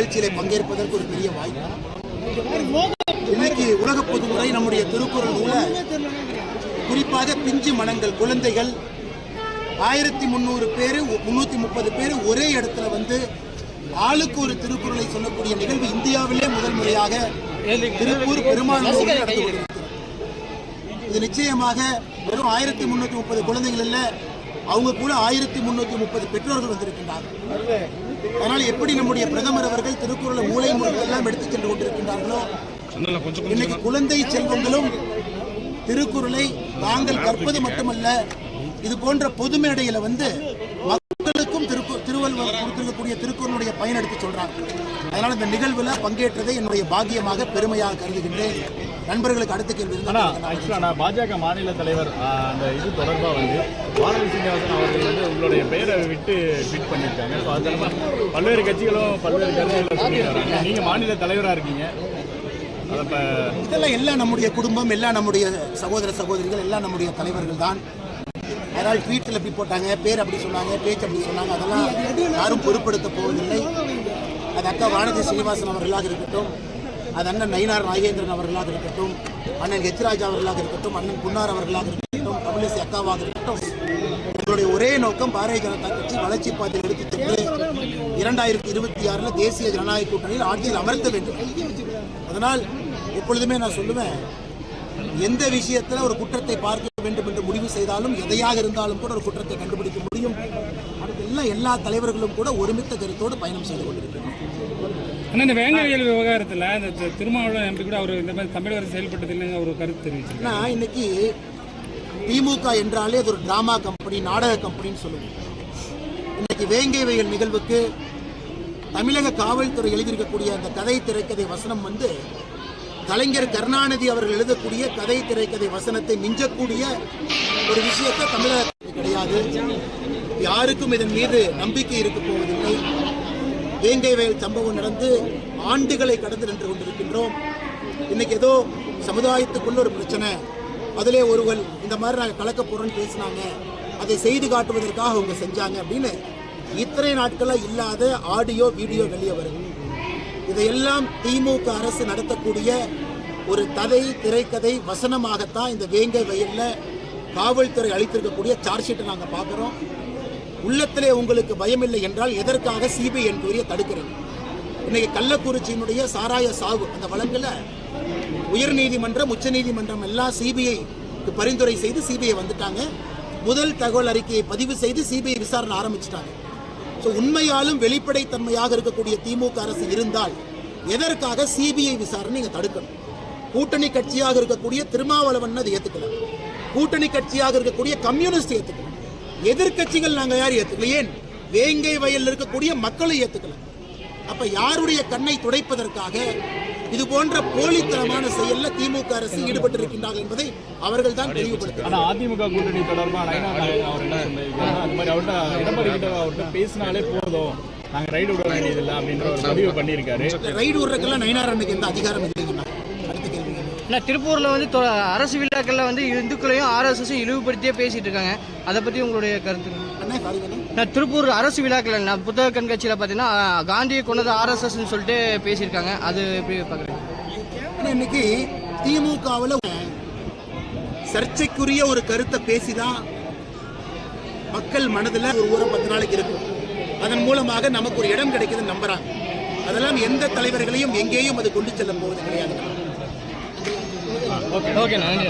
நிகழ்ச்சியில பங்கேற்பதற்கு ஒரு பெரிய வாய்ப்பு. இன்னைக்கு உலக பொதுமுறை நம்முடைய திருக்குறள் நூல குறிப்பாக பிஞ்சு மனங்கள் குழந்தைகள் ஆயிரத்தி முந்நூறு பேர் முன்னூத்தி முப்பது பேர் ஒரே இடத்துல வந்து ஆளுக்கு ஒரு திருக்குறளை சொல்லக்கூடிய நிகழ்வு இந்தியாவிலே முதல் முறையாக திருப்பூர் பெருமாள் இது நிச்சயமாக வெறும் ஆயிரத்தி முன்னூத்தி முப்பது குழந்தைகள் இல்லை அவங்க கூட ஆயிரத்தி முன்னூத்தி முப்பது பெற்றோர்கள் வந்திருக்கின்றார்கள் அதனால் எப்படி நம்முடைய பிரதமர் அவர்கள் திருக்குறளை மூலை முறைகளெல்லாம் எடுத்துச் சென்று கொண்டிருக்கின்றார்களோ இன்னைக்கு குழந்தை செல்வங்களும் திருக்குறளை தாங்கள் கற்பது மட்டுமல்ல இது போன்ற பொது மேடையில வந்து மக்களுக்கும் திருக்கு திருவள்ளுவர் கொடுத்திருக்கக்கூடிய திருக்குறளுடைய பயன் எடுத்து சொல்றாங்க. அதனால இந்த நிகழ்வுல பங்கேற்றதை என்னுடைய பாக்கியமாக பெருமையாக கருதுகின்றேன். நண்பர்களுக்கு அடுத்த கேள்வி ஆனா இருந்தால் ஆக்சுவலா நான் பாஜக மாநில தலைவர் அந்த இது தொடர்பா வந்து வானதி சீனிவாசன் அவர்கள் வந்து உங்களுடைய பெயரை விட்டு ட்வீட் பண்ணியிருக்காங்க. ஸோ அது மூலமா பல்வேறு கட்சிகளும் பல்வேறு கருத்துக்களை சொல்லியிருக்காங்க. நீங்க மாநில தலைவரா இருக்கீங்க. இதெல்லாம் எல்லாம் நம்முடைய குடும்பம் எல்லாம் நம்முடைய சகோதர சகோதரிகள் எல்லாம் நம்முடைய தலைவர்கள் தான். யாராவது ட்வீட்டில் அப்படி போட்டாங்க பேர் அப்படி சொன்னாங்க பேச்சு அப்படி சொன்னாங்க அதெல்லாம் யாரும் பொருட்படுத்த போவதில்லை. அது அக்கா வானதி சீனிவாசன் அவர்களாக இருக்கட்டும் அது அண்ணன் நயினார் நாகேந்திரன் அவர்களாக இருக்கட்டும் அண்ணன் ஹெச்ராஜ் அவர்களாக இருக்கட்டும் அண்ணன் குன்னார் அவர்களாக இருக்கட்டும் தமிழிசை அக்காவாக இருக்கட்டும் எங்களுடைய ஒரே நோக்கம் பாரதிய ஜனதா கட்சி வளர்ச்சி பாதையில் எடுத்துச் சென்று இரண்டாயிரத்தி இருபத்தி ஆறில் தேசிய ஜனநாயக கூட்டணியில் ஆட்சியில் அமர்த்த வேண்டும். அதனால் எப்பொழுதுமே நான் சொல்லுவேன் எந்த விஷயத்துல ஒரு குற்றத்தை பார்க்க வேண்டும் என்று முடிவு செய்தாலும் எதையாக இருந்தாலும் கூட ஒரு குற்றத்தை கண்டுபிடிக்க முடியும். அதுக்கெல்லாம் எல்லா தலைவர்களும் கூட ஒருமித்த கருத்தோடு பயணம் செய்து கொண்டிருக்கிறோம் ஆனால் இந்த வேங்கவியல் விவகாரத்தில் இந்த திருமாவளவன் எம்பி கூட அவர் இந்த மாதிரி தமிழக அரசு செயல்பட்டது இல்லைங்க ஒரு கருத்து ஏன்னா இன்னைக்கு திமுக என்றாலே அது ஒரு டிராமா கம்பெனி நாடக கம்பெனின்னு சொல்லுவோம். இன்னைக்கு வேங்கை வயல் நிகழ்வுக்கு தமிழக காவல்துறை எழுதியிருக்கக்கூடிய அந்த கதை திரைக்கதை வசனம் வந்து கலைஞர் கருணாநிதி அவர்கள் எழுதக்கூடிய கதை திரைக்கதை வசனத்தை மிஞ்சக்கூடிய ஒரு விஷயத்தை தமிழகத்தில் கிடையாது. யாருக்கும் இதன் மீது நம்பிக்கை இருக்க போவதில்லை. வேங்கை வயல் சம்பவம் நடந்து ஆண்டுகளை கடந்து நின்று கொண்டிருக்கின்றோம். இன்னைக்கு ஏதோ சமுதாயத்துக்குள்ள ஒரு பிரச்சனை. அதிலே ஒருவர் இந்த மாதிரி நாங்கள் கலக்க போகிறோன்னு பேசினாங்க. அதை செய்து காட்டுவதற்காக அவங்க செஞ்சாங்க அப்படின்னு இத்தனை நாட்களாக இல்லாத ஆடியோ வீடியோ வெளியே வருது. இதையெல்லாம் திமுக அரசு நடத்தக்கூடிய ஒரு கதை திரைக்கதை வசனமாகத்தான் இந்த வேங்கை வயலில் காவல்துறை அளித்திருக்கக்கூடிய சார்ஜ் ஷீட்டை நாங்கள் பார்க்குறோம். உள்ளத்திலே உங்களுக்கு பயமில்லை என்றால் எதற்காக சிபிஐ என்கொயரியை தடுக்கிறது? இன்னைக்கு கள்ளக்குறிச்சியினுடைய சாராய சாவு அந்த வழக்கில் உயர்நீதிமன்றம் உச்சநீதிமன்றம் எல்லாம் சிபிஐக்கு பரிந்துரை செய்து சிபிஐ வந்துட்டாங்க. முதல் தகவல் அறிக்கையை பதிவு செய்து சிபிஐ விசாரணை ஆரம்பிச்சிட்டாங்க. ஸோ உண்மையாலும் வெளிப்படைத்தன்மையாக இருக்கக்கூடிய திமுக அரசு இருந்தால் எதற்காக சிபிஐ விசாரணை நீங்கள் தடுக்கணும்? கூட்டணி கட்சியாக இருக்கக்கூடிய திருமாவளவன் அதை ஏற்றுக்கலாம் கூட்டணி கட்சியாக இருக்கக்கூடிய கம்யூனிஸ்ட் ஏற்றுக்கலாம் எதிர்க்கட்சிகள் நாங்கள் யார் ஏற்றுக்கலாம் ஏன்? வேங்கை வயலில் இருக்கக்கூடிய மக்களை ஏற்றுக்கலாம் அப்ப யாருடைய கண்ணை துடைப்பதற்காக இது போன்ற போலித்தனமான செயல்ல திமுக அரசு ஈடுபட்டிருக்கின்றார்கள் என்பதை அவர்கள் தான் தெளிவுபடுத்தினார் அதிமுக கூட்டணி தொடர்பா நயனா நாயகன் அவர் என்ன அந்த மாதிரி அவர்கிட்ட எடப்பாடி கிட்ட அவர்கிட்ட பேசினாலே போதும். நாங்க ரைடு விட வேண்டியதில்லை அப்படின்ற ஒரு பதிவு பண்ணியிருக்காரு. ரைடு விடுறதுக்கெல்லாம் நயினாரனுக்கு எந்த அதிகாரம் இல்லைங்கண்ணா அடுத்த கேள்வி ஆனால் திருப்பூரில் வந்து தொ- அரசு விழாக்களில் வந்து இந்துக்களையும் ஆர்எஸ்எஸும் இழிவுபடுத்தியே பேசிட்டு இருக்காங்க. அதை பற்றி உங்களுடைய கருத்து நான் திருப்பூர் அரசு விழாக்கள் நான் புத்தக கண்காட்சியில் பார்த்தீங்கன்னா காந்தியை கொண்டது ஆர்எஸ்எஸ்ன்னு சொல்லிட்டு பேசியிருக்காங்க. அது எப்படி பார்க்குறீங்க? ஆனா இன்னைக்கு திமுகவில் சர்ச்சைக்குரிய ஒரு கருத்தை பேசிதான் மக்கள் மனதில் ஒரு ஊரை பத்து நாளைக்கு இருக்கும். அதன் மூலமாக நமக்கு ஒரு இடம் கிடைக்குதுன்னு நம்புறாங்க. அதெல்லாம் எந்த தலைவர்களையும் எங்கேயும் அது கொண்டு செல்ல போவது கிடையாது. ஓகே நன்றி.